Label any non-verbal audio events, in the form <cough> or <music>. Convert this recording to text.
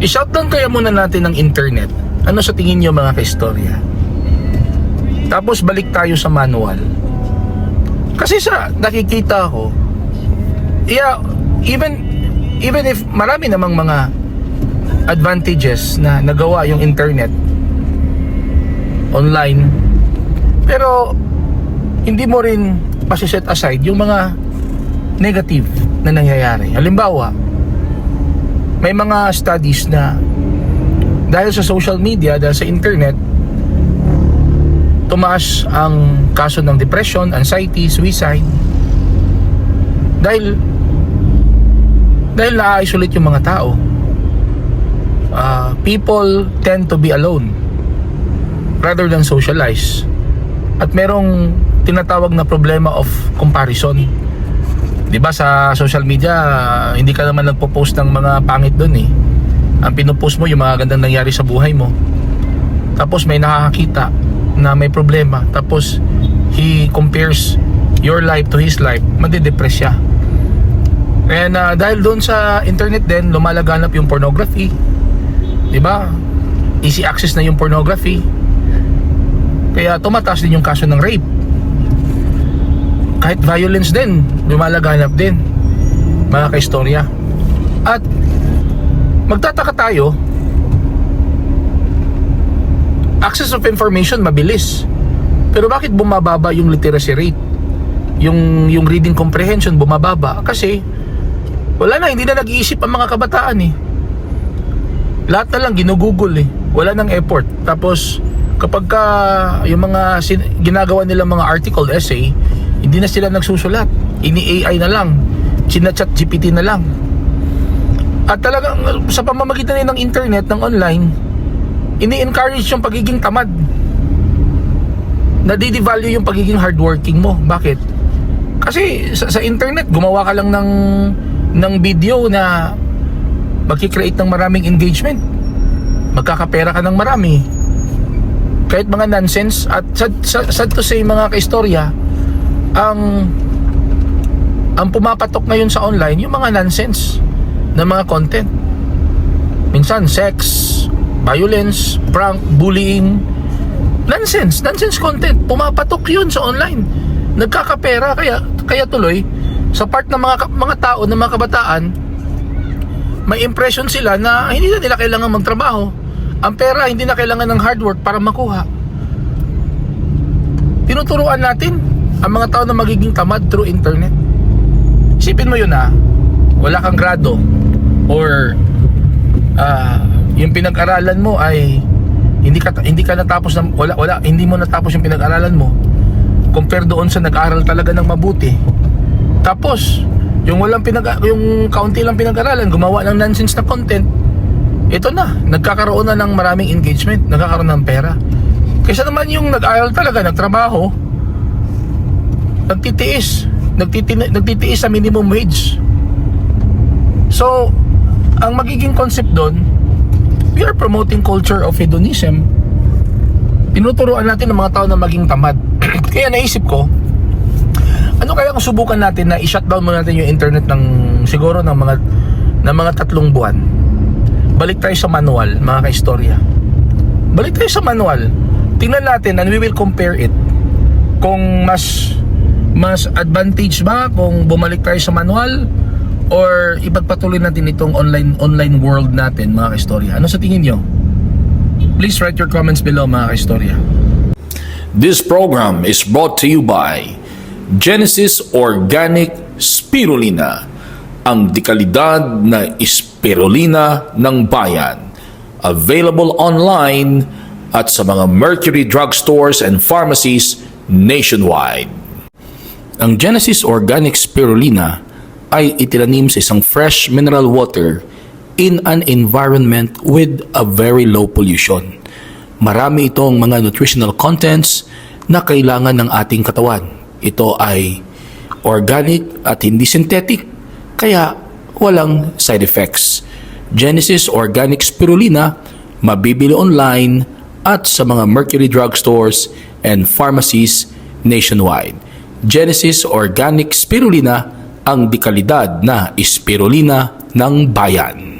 I-shutdown kaya muna natin ng internet. Ano sa tingin nyo mga kaistorya? Tapos balik tayo sa manual. Kasi sa nakikita ko, yeah, even even if marami namang mga advantages na nagawa yung internet online, pero hindi mo rin masiset aside yung mga negative na nangyayari. Halimbawa, may mga studies na dahil sa social media, dahil sa internet, tumaas ang kaso ng depression, anxiety, suicide. Dahil dahil na-isolate yung mga tao. Uh, people tend to be alone rather than socialize. At merong tinatawag na problema of comparison. 'Di ba sa social media, hindi ka naman nagpo-post ng mga pangit doon eh. Ang pinopost mo yung mga gandang nangyari sa buhay mo. Tapos may nakakakita na may problema. Tapos he compares your life to his life. Madidepress siya. And uh, dahil doon sa internet din, lumalaganap yung pornography. 'Di ba? Easy access na yung pornography. Kaya tumataas din yung kaso ng rape. Kahit violence din, lumalaganap din. Mga kaistorya. At magtataka tayo, access of information mabilis. Pero bakit bumababa yung literacy rate? Yung yung reading comprehension bumababa kasi wala na hindi na nag-iisip ang mga kabataan eh. Lahat na lang ginugugol eh. Wala nang effort. Tapos kapag ka yung mga sin- ginagawa nila mga article essay, hindi na sila nagsusulat. Ini-AI na lang. Chinachat GPT na lang. At talagang sa pamamagitan ng internet, ng online, ini-encourage yung pagiging tamad. Nadidevalue yung pagiging hardworking mo. Bakit? Kasi sa, sa internet, gumawa ka lang ng ng video na magki-create ng maraming engagement. Magkakapera ka ng marami. Kahit mga nonsense at sad, sad, sad to say mga kaistorya, ang ang pumapatok ngayon sa online yung mga nonsense na mga content. Minsan sex, violence, prank, bullying, nonsense, nonsense content. Pumapatok yun sa online. Nagkakapera kaya kaya tuloy sa part ng mga mga tao ng mga kabataan may impression sila na hindi na nila kailangan magtrabaho. Ang pera hindi na kailangan ng hard work para makuha. Tinuturuan natin ang mga tao na magiging tamad through internet. Isipin mo yun ha, wala kang grado. Or ah, yung pinag-aralan mo ay hindi ka hindi ka natapos ng wala wala hindi mo natapos yung pinag-aralan mo. Compare doon sa nag-aral talaga ng mabuti. Tapos yung walang pinag yung kaunti lang pinag-aralan gumawa ng nonsense na content ito na. Nagkakaroon na ng maraming engagement. Nagkakaroon ng pera. Kaysa naman yung nag-aral talaga nagtrabaho nagtitiis. Nagtiti- nagtitiis sa minimum wage. So ang magiging concept doon we are promoting culture of hedonism. Tinuturuan natin ng mga tao na maging tamad. <clears throat> Kaya naisip ko ano kaya kung subukan natin na i-shutdown mo natin yung internet ng siguro ng mga ng mga tatlong buwan? Balik tayo sa manual mga kaistorya. Balik tayo sa manual. Tingnan natin and we will compare it kung mas mas advantage ba kung bumalik tayo sa manual or ipagpatuloy natin itong online online world natin mga kaistorya ano sa tingin nyo please write your comments below mga kaistorya This program is brought to you by Genesis Organic Spirulina, ang dekalidad na spirulina ng bayan. Available online at sa mga Mercury drugstores and pharmacies nationwide. Ang Genesis Organic Spirulina ay itinanim sa isang fresh mineral water in an environment with a very low pollution. Marami itong mga nutritional contents na kailangan ng ating katawan. Ito ay organic at hindi synthetic, kaya walang side effects. Genesis Organic Spirulina mabibili online at sa mga Mercury drugstores and pharmacies nationwide. Genesis Organic Spirulina ang dekalidad na spirulina ng bayan.